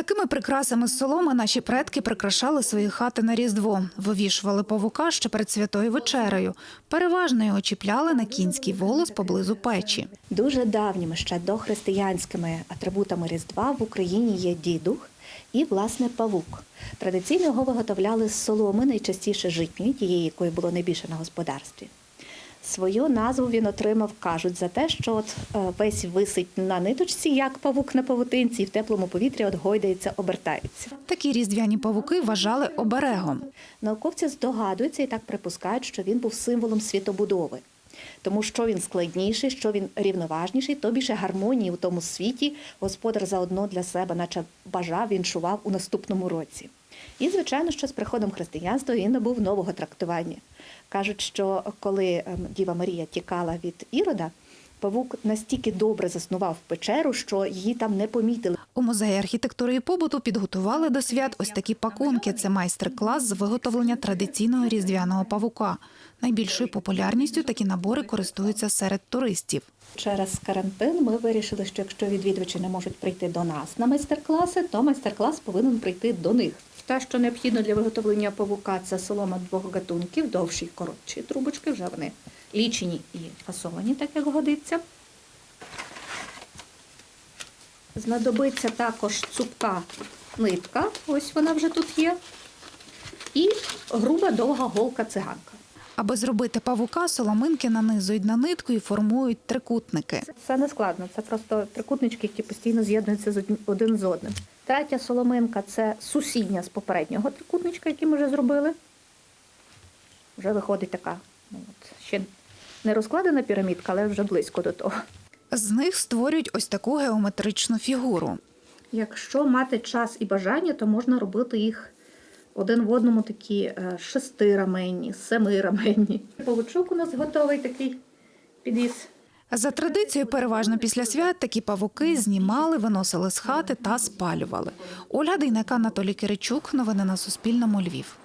Такими прикрасами з соломи наші предки прикрашали свої хати на Різдво, вивішували павука ще перед святою вечерею. Переважно його чіпляли на кінський волос поблизу печі. Дуже давніми ще дохристиянськими атрибутами Різдва в Україні є дідух і, власне, павук. Традиційно його виготовляли з соломи, найчастіше житньої, тієї, якої було найбільше на господарстві. Свою назву він отримав, кажуть, за те, що от е, весь висить на ниточці, як павук на павутинці, і в теплому повітрі от гойдається, обертається. Такі різдвяні павуки вважали оберегом. Науковці здогадуються і так припускають, що він був символом світобудови. Тому що він складніший, що він рівноважніший, то більше гармонії у тому світі господар заодно для себе, наче бажав, віншував у наступному році. І, звичайно, що з приходом християнства він набув нового трактування. Кажуть, що коли ем, Діва Марія тікала від Ірода, павук настільки добре заснував печеру, що її там не помітили. У музеї архітектури і побуту підготували до свят ось такі пакунки. Це майстер-клас з виготовлення традиційного різдвяного павука. Найбільшою популярністю такі набори користуються серед туристів. Через карантин ми вирішили, що якщо відвідувачі не можуть прийти до нас на майстер-класи, то майстер-клас повинен прийти до них. Те, що необхідно для виготовлення павука, це солома двох гатунків, довші й коротші трубочки, вже вони лічені і фасовані, так як годиться. Знадобиться також цупка нитка, ось вона вже тут є, і груба довга голка циганка. Аби зробити павука, соломинки нанизують на нитку і формують трикутники. Це не складно, це просто трикутнички, які постійно з'єднуються з один з одним. Третя соломинка це сусідня з попереднього трикутничка, який ми вже зробили. Вже виходить така, ну от, ще не розкладена пірамідка, але вже близько до того. З них створюють ось таку геометричну фігуру. Якщо мати час і бажання, то можна робити їх один в одному такі е, шестираменні, семираменні. Павучок у нас готовий такий підвіз. За традицією, переважно після свят такі павуки знімали, виносили з хати та спалювали. Ольга Дейнека, Анатолій Киричук. Новини на Суспільному. Львів.